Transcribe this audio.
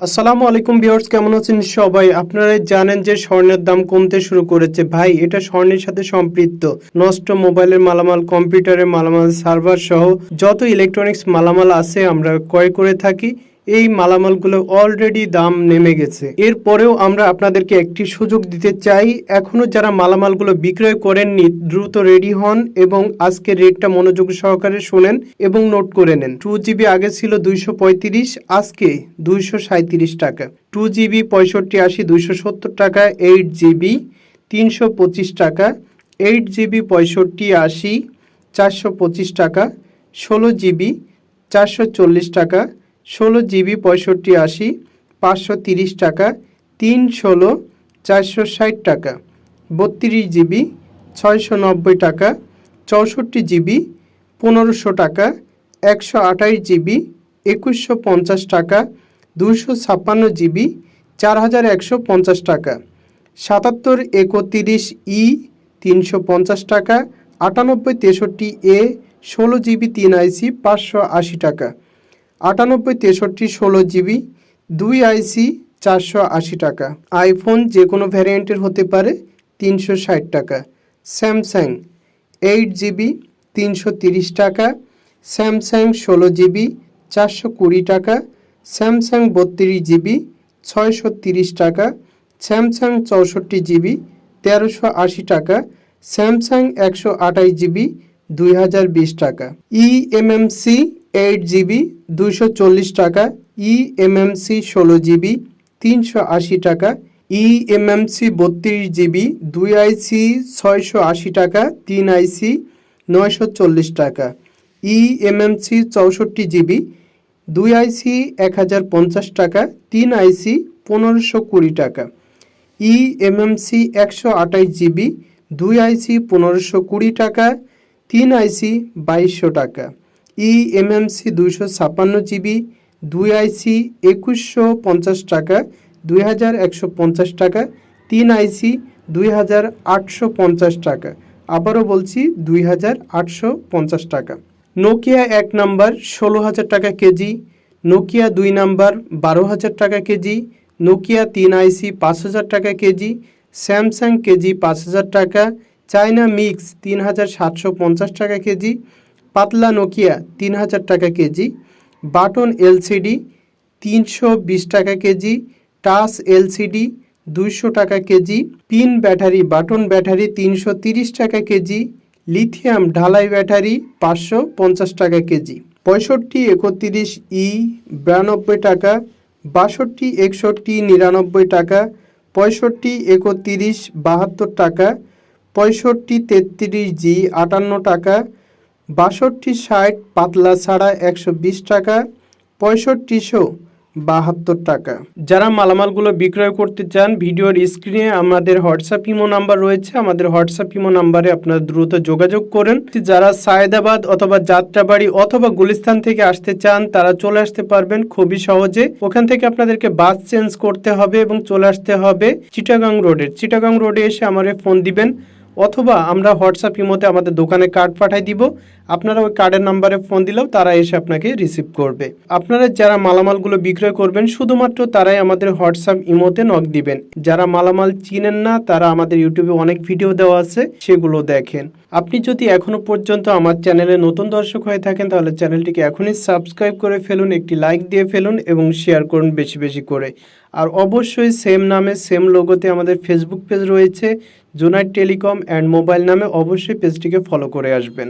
আসসালামু আলাইকুম ভিউয়ার্স, কেমন আছেন সবাই? আপনারা জানেন যে স্বর্ণের দাম কমতে শুরু করেছে। ভাই, এটা স্বর্ণের সাথে সম্পৃক্ত। নষ্ট মোবাইলের মালামাল, কম্পিউটারের মালামাল, সার্ভার সহ যত ইলেকট্রনিক্স মালামাল আছে আমরা ক্রয় করে থাকি এই মালামালগুলো অলরেডি দাম নেমে গেছে। এরপরেও আমরা আপনাদেরকে একটি সুযোগ দিতে চাই, এখনও যারা মালামালগুলো বিক্রয় করেননি, দ্রুত রেডি হন এবং আজকে রেটটা মনোযোগ সহকারে শোনেন এবং নোট করে নেন। টু জিবি আগে ছিল দুইশো পঁয়ত্রিশ, আজকে দুইশো টাকা। টু জিবি পঁয়ষট্টি আশি, দুইশো সত্তর টাকা। এইট জিবি তিনশো পঁচিশ টাকা। এইট জিবি পঁয়ষট্টি আশি, চারশো পঁচিশ টাকা। ষোলো জিবি চারশো চল্লিশ টাকা। ষোলো জিবি পঁয়ষট্টি আশি, পাঁচশো তিরিশ টাকা, তিন ষোলো চারশো ষাট টাকা, বত্রিশ জিবি, ছয়শো নব্বই টাকা, চৌষট্টি জিবি, পনেরোশো টাকা, একশো আঠাশ জিবি, একুশশো পঞ্চাশ টাকা দুশো ছাপ্পান্ন জিবি, চার হাজার একশো পঞ্চাশ টাকা, সাতাত্তর একত্রিশ ই, তিনশো পঞ্চাশ টাকা, আটানব্বই তেষট্টি এ, ষোলো জিবি তিন আইসি, পাঁচশো আশি টাকা। আটানব্বই, তেষট্টি, ষোলো জিবি, দুই আইসি, চারশো আশি টাকা। আইফোন যে কোনো ভ্যারিয়েন্টের হতে পারে তিনশো ষাট টাকা। স্যামসাং এইট জিবি, তিনশো তিরিশ টাকা। স্যামসাং ষোলো জিবি, চারশো কুড়ি টাকা। স্যামসাং বত্রিশ জিবি, ছয়শো তিরিশ টাকা। স্যামসাং চৌষট্টি জিবি, তেরোশো আশি টাকা। স্যামসাং একশো আঠাশ জিবি, দুই হাজার বিশ টাকা। ই এমএমসি এইট জিবি দুশো চল্লিশ টাকা ই এমএমসি ষোলো জিবি তিনশো আশি টাকা ই এমএমসি বত্রিশ জিবি দুই আইসি ছয়শো আশি টাকা, তিন আইসি নয়শো চল্লিশ টাকা ই এমএমসি চৌষট্টি জিবি দুই আইসি এক হাজার পঞ্চাশ টাকা, তিন আইসি পনেরোশো কুড়ি টাকা ই এমএমসি একশো আঠাশ জিবি দুই আইসি পনেরোশো কুড়ি টাকা, তিন আইসি বাইশশো টাকা। ই এমএমসি দুইশো ছাপ্পান্ন জিবি, দুই আইসি একুশশো পঞ্চাশ টাকা, দুই হাজার একশো পঞ্চাশ টাকা, তিন আইসি দুই হাজার আটশো পঞ্চাশ টাকা। আবারও বলছি, দুই হাজার আটশো পঞ্চাশ টাকা। নোকিয়া এক নাম্বার, ষোলো হাজার টাকা কেজি। নোকিয়া দুই নাম্বার, বারো হাজার টাকা কেজি। নোকিয়া তিন আইসি পাঁচ হাজার টাকা কেজি। স্যামসাং কেজি পাঁচ হাজার টাকা। চায়না মিক্স তিন হাজার সাতশো পঞ্চাশ টাকা কেজি। পাতলা নোকিয়া তিন হাজার টাকা কেজি, বাটন এলসিডি তিনশো বিশ টাকা কেজি, টাচ এলসিডি দুইশো টাকা KG, pin battery, button battery তিনশো তিরিশ টাকা কেজি, লিথিয়াম ঢালাই ব্যাটারি পাঁচশো পঞ্চাশ টাকা কেজি। পঁয়ষট্টি, একত্রিশ ই, বিরানব্বই টাকা, বাষট্টি, একষট্টি, নিরানব্বই টাকা, পঁয়ষট্টি, একত্রিশ, বাহাত্তর টাকা, পঁয়ষট্টি, তেত্রিশ জি, আটান্ন টাকা বাষট্টি ষাট পাতলা ছাড়া একশো বিশ টাকা, পঁয়ষট্টিশো বাহাত্তর টাকা। যারা মালামালগুলো বিক্রয় করতে চান, ভিডিওর স্ক্রিনে আমাদের হোয়াটসঅ্যাপ ইমো নাম্বার রয়েছে। আমাদের হোয়াটসঅ্যাপ ইমো নাম্বারে আপনারা দ্রুত যোগাযোগ করেন। যারা সায়েদাবাদ অথবা যাত্রাবাড়ি অথবা গুলিস্তান থেকে আসতে চান, তারা চলে আসতে পারবেন খুবই সহজে। ওখান থেকে আপনাদেরকে বাস চেঞ্জ করতে হবে এবং চলে আসতে হবে চিটাগাং রোডের চিটাগাং রোডে এসে আমারে ফোন দিবেন। অথবা আমরা হোয়াটসঅ্যাপ ইমোতে আমাদের দোকানে কার্ড পাঠাই দিব। আপনারা ওই কার্ডের নাম্বারে ফোন দিলেও তারা এসে আপনাকে রিসিভ করবে। আপনারা যারা মালামালগুলো বিক্রয় করবেন, শুধুমাত্র তারাই আমাদের হোয়াটসঅ্যাপ ইমোতে নক দিবেন। যারা মালামাল চিনেন না, তারা আমাদের ইউটিউবে অনেক ভিডিও দেওয়া আছে, সেগুলো দেখেন। আপনি যদি এখনও পর্যন্ত আমার চ্যানেলে নতুন দর্শক হয়ে থাকেন, তাহলে চ্যানেলটিকে এখনই সাবস্ক্রাইব করে ফেলুন, একটি লাইক দিয়ে ফেলুন এবং শেয়ার করুন বেশি বেশি করে। আর অবশ্যই সেম নামে, সেম লোগোতে আমাদের ফেসবুক পেজ রয়েছে জোনাইট টেলিকম অ্যান্ড মোবাইল নামে অবশ্যই পেজটিকে ফলো করে আসবেন।